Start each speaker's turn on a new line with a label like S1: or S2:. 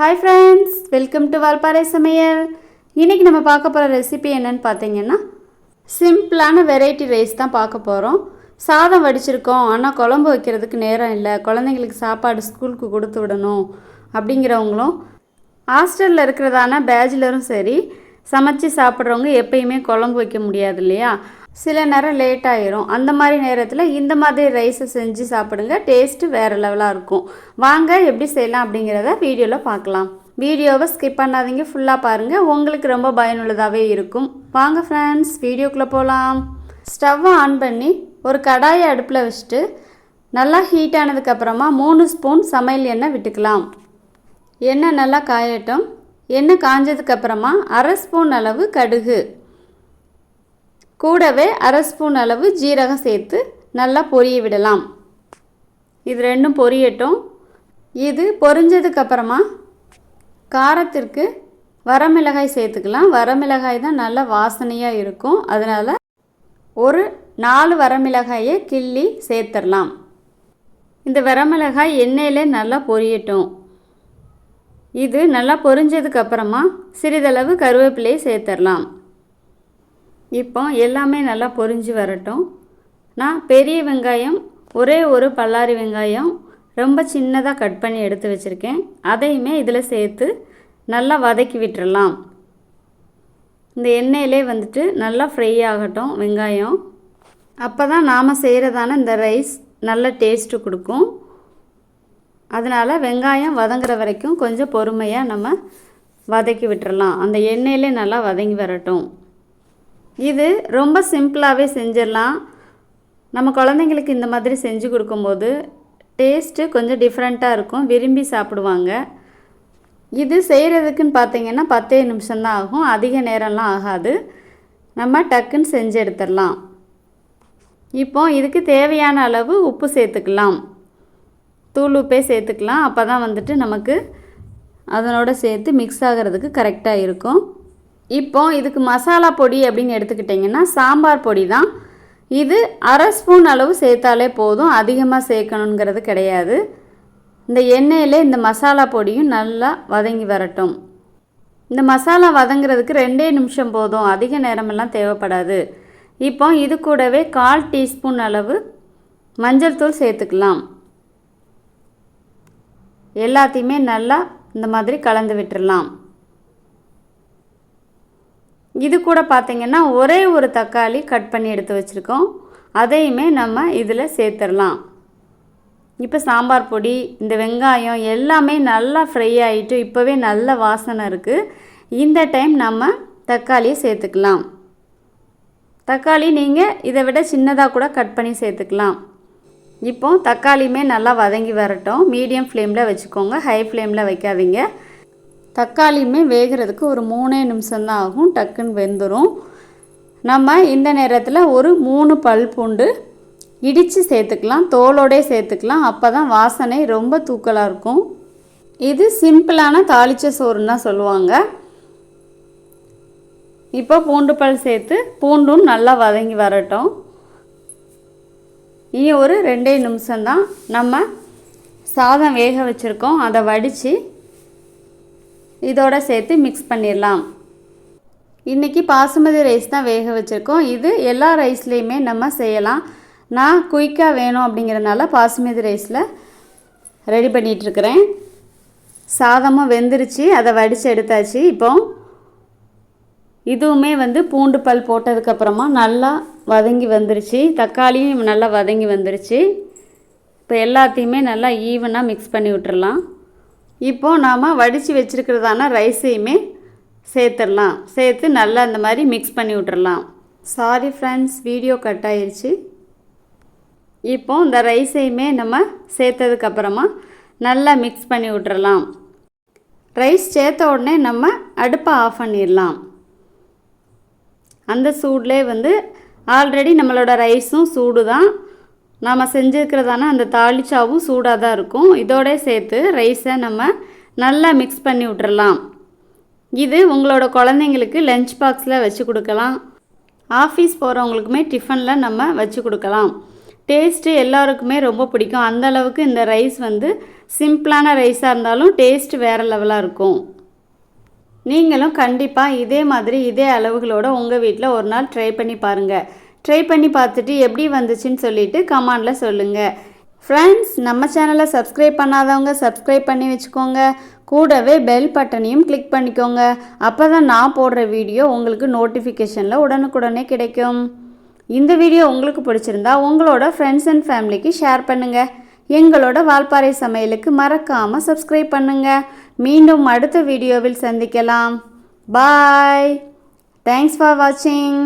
S1: Hi friends welcome to Valparai சமையல் இன்றைக்கி நம்ம பார்க்க போகிற ரெசிபி என்னென்னு பார்த்தீங்கன்னா சிம்பிளான வெரைட்டி ரைஸ் தான் பார்க்க போகிறோம் சாதம் வடிச்சிருக்கோம் ஆனால் குழம்பு வைக்கிறதுக்கு நேரம் இல்லை. குழந்தைங்களுக்கு சாப்பாடு ஸ்கூலுக்கு கொடுத்து விடணும் அப்படிங்கிறவங்களும் ஹாஸ்டலில் இருக்கிறதான பேச்சுலரும் சரி சமைச்சு சாப்பிட்றவங்க எப்பயுமே குழம்பு வைக்க முடியாது இல்லையா? சில நேரம் லேட் ஆயிரும். அந்த மாதிரி நேரத்தில் இந்த மாதிரி ரைஸை செஞ்சு சாப்பிடுங்க. டேஸ்ட்டு வேறு லெவலாக இருக்கும். வாங்க எப்படி செய்யலாம் அப்படிங்கிறத வீடியோவில் பார்க்கலாம். வீடியோவை ஸ்கிப் பண்ணாதீங்க. ஃபுல்லாக பாருங்கள் உங்களுக்கு ரொம்ப பயனுள்ளதாகவே இருக்கும். வாங்க ஃப்ரெண்ட்ஸ் வீடியோக்குள்ளே போகலாம் ஸ்டவ்வை ஆன் பண்ணி ஒரு கடாயை அடுப்பில் வச்சுட்டு நல்லா ஹீட் ஆனதுக்கப்புறமா மூணு ஸ்பூன் சமையல் எண்ணெய் விட்டுக்கலாம். எண்ணெய் நல்லா காயட்டும். எண்ணெய் காஞ்சதுக்கப்புறமா அரை ஸ்பூன் அளவு கடுகு. கூடவே அரை ஸ்பூன் அளவு ஜீரகம் சேர்த்து நல்லா பொரிய விடலாம். இது ரெண்டும் பொரியட்டும். இது பொரிஞ்சதுக்கப்புறமா காரத்திற்கு வரமிளகாய் சேர்த்துக்கலாம். வரமிளகாய் தான் நல்ல வாசனையாக இருக்கும். அதனால் ஒரு நாலு வரமிளகாயை கிள்ளி சேர்த்துடலாம். இந்த வரமிளகாய் எண்ணெயிலே நல்லா பொரியட்டும். இது நல்லா பொரிஞ்சதுக்கப்புறமா சிறிதளவு கருவேப்பிலையை சேர்த்துடலாம். இப்போ எல்லாமே நல்லா பொரிஞ்சு வரட்டும். நான் பெரிய வெங்காயம் ஒரே ஒரு பல்லாரி வெங்காயம் ரொம்ப சின்னதாக கட் பண்ணி எடுத்து வச்சுருக்கேன். அதையுமே இதில் சேர்த்து நல்லா வதக்கி விட்டுறலாம். இந்த எண்ணெயிலே வந்துட்டு நல்லா ஃப்ரை ஆகட்டும் வெங்காயம். அப்போ தான் நாம் செய்கிறதான இந்த ரைஸ் நல்ல டேஸ்ட்டு கொடுக்கும். அதனால் வெங்காயம் வதங்குற வரைக்கும் கொஞ்சம் பொறுமையாக நம்ம வதக்கி விட்டுறலாம். அந்த எண்ணெயிலே நல்லா வதங்கி வரட்டும். இது ரொம்ப சிம்பிளாகவே செஞ்சிடலாம். நம்ம குழந்தைங்களுக்கு இந்த மாதிரி செஞ்சு கொடுக்கும்போது டேஸ்ட்டு கொஞ்சம் டிஃப்ரெண்ட்டாக இருக்கும். விரும்பி சாப்பிடுவாங்க. இது செய்கிறதுக்குன்னு பார்த்தீங்கன்னா பத்தே நிமிஷம்தான் ஆகும். அதிக நேரம்லாம் ஆகாது. நம்ம டக்குன்னு செஞ்சு எடுத்துடலாம். இப்போ இதுக்கு தேவையான அளவு உப்பு சேர்த்துக்கலாம். தூள் உப்பே சேர்த்துக்கலாம். அப்போ தான் வந்துட்டு நமக்கு அதனோட சேர்த்து மிக்ஸ் ஆகிறதுக்கு கரெக்டாக இருக்கும். இப்போ இதுக்கு மசாலா பொடி அப்படின்னு எடுத்துக்கிட்டிங்கன்னா சாம்பார் பொடி தான். இது அரை ஸ்பூன் அளவு சேர்த்தாலே போதும். அதிகமாக சேர்க்கணுங்கிறது கிடையாது. இந்த எண்ணெயில் இந்த மசாலா பொடியும் நல்லா வதங்கி வரட்டும். இந்த மசாலா வதங்குறதுக்கு ரெண்டே நிமிஷம் போதும். அதிக நேரமெல்லாம் தேவைப்படாது. இப்போ இது கூடவே கால் டீஸ்பூன் அளவு மஞ்சள் தூள் சேர்த்துக்கலாம். எல்லாத்தையுமே நல்லா இந்த மாதிரி கலந்து விட்டுடலாம் இது கூட பார்த்திங்கன்னா ஒரே ஒரு தக்காளி கட் பண்ணி எடுத்து வச்சுருக்கோம். அதையுமே நம்ம இதில் சேர்த்துடலாம். இப்போ சாம்பார் பொடி இந்த வெங்காயம் எல்லாமே நல்லா ஃப்ரை ஆகிட்டு இப்போவே நல்ல வாசனை இருக்குது இந்த டைம் நம்ம தக்காளியை சேர்த்துக்கலாம். தக்காளி நீங்கள் இதை விட சின்னதாக கூட கட் பண்ணி சேர்த்துக்கலாம். இப்போ தக்காளியுமே நல்லா வதங்கி வரட்டும். மீடியம் ஃப்ளேமில் வச்சுக்கோங்க. ஹை ஃப்ளேமில் வைக்காதீங்க. தக்காளியுமே வேகிறதுக்கு ஒரு மூணே நிமிஷம்தான் ஆகும். டக்குன்னு வெந்துடும் நம்ம இந்த நேரத்தில் ஒரு மூணு பல் பூண்டு இடித்து சேர்த்துக்கலாம். தோலோடே சேர்த்துக்கலாம். அப்போ தான் வாசனை ரொம்ப தூக்கலாக இருக்கும். இது சிம்பிளான தாளிச்ச சோறுன்னு தான் சொல்லுவாங்க. இப்போ பூண்டு பல் சேர்த்து பூண்டும் நல்லா வதங்கி வரட்டும். இனி ஒரு ரெண்டே நிமிஷம்தான் நம்ம சாதம் வேக வச்சுருக்கோம். அதை வடித்து இதோட சேர்த்து மிக்ஸ் பண்ணிடலாம் இன்றைக்கி பாசுமதி ரைஸ் தான் வேக வச்சுருக்கோம். இது எல்லா ரைஸ்லேயுமே நம்ம செய்யலாம். நான் குயிக்காக வேணும் அப்படிங்கிறனால பாசுமதி ரைஸில் ரெடி பண்ணிகிட்ருக்கிறேன் சாதமும் வெந்துருச்சு. அதை வடித்து எடுத்தாச்சு. இப்போ இதுவுமே வந்து பூண்டு பல் போட்டதுக்கப்புறமா நல்லா வதங்கி வந்துருச்சு. தக்காளியும் நல்லா வதங்கி வந்துருச்சு. இப்போ எல்லாத்தையுமே நல்லா ஈவனாக மிக்ஸ் பண்ணி விட்டுறலாம் இப்போது நாம் வடித்து வச்சுருக்கிறதான ரைஸையுமே சேர்த்துடலாம். சேர்த்து நல்லா இந்த மாதிரி மிக்ஸ் பண்ணி விட்டுறலாம். சாரி ஃப்ரெண்ட்ஸ் வீடியோ கட் ஆயிடுச்சு இப்போ இந்த ரைஸையுமே நம்ம சேர்த்ததுக்கப்புறமா நல்லா மிக்ஸ் பண்ணி விட்டுறலாம். ரைஸ் சேர்த்த உடனே நம்ம அடுப்பை ஆஃப் பண்ணிடலாம். அந்த சூட்லேயே வந்து ஆல்ரெடி நம்மளோட ரைஸும் சூடு தான் நாம் செஞ்சுருக்கிறதான அந்த தாளிச்சாவும் சூடாக தான் இருக்கும். இதோட சேர்த்து ரைஸை நம்ம நல்லா மிக்ஸ் பண்ணி விட்டுறலாம். இது உங்களோட குழந்தைங்களுக்கு லஞ்ச் பாக்ஸில் வச்சு கொடுக்கலாம். ஆஃபீஸ் போகிறவங்களுக்குமே டிஃபனில் நம்ம வச்சு கொடுக்கலாம். டேஸ்ட்டு எல்லாருக்குமே ரொம்ப பிடிக்கும். அந்த அளவுக்கு இந்த ரைஸ் வந்து சிம்பிளான ரைஸாக இருந்தாலும் டேஸ்ட் வேறு லெவலாக இருக்கும். நீங்களும் கண்டிப்பாக இதே மாதிரி இதே அளவுகளோட உங்கள் வீட்டில் ஒரு நாள் ட்ரை பண்ணி பாருங்கள் ட்ரை பண்ணி பார்த்துட்டு எப்படி வந்துச்சுன்னு சொல்லிட்டு கமெண்டில் சொல்லுங்கள் ஃப்ரெண்ட்ஸ் நம்ம சேனலை சப்ஸ்கிரைப் பண்ணாதவங்க சப்ஸ்கிரைப் பண்ணி வச்சுக்கோங்க. கூடவே பெல் பட்டனையும் கிளிக் பண்ணிக்கோங்க. அப்போ தான் நான் போடுற வீடியோ உங்களுக்கு நோட்டிஃபிகேஷனில் உடனுக்குடனே கிடைக்கும். இந்த வீடியோ உங்களுக்கு பிடிச்சிருந்தா உங்களோட ஃப்ரெண்ட்ஸ் அண்ட் ஃபேமிலிக்கு ஷேர் பண்ணுங்கள் எங்களோட வால்பாறை சமையலுக்கு மறக்காமல் சப்ஸ்கிரைப் பண்ணுங்கள் மீண்டும் அடுத்த வீடியோவில் சந்திக்கலாம். பாய் தேங்க்ஸ் ஃபார் வாட்சிங்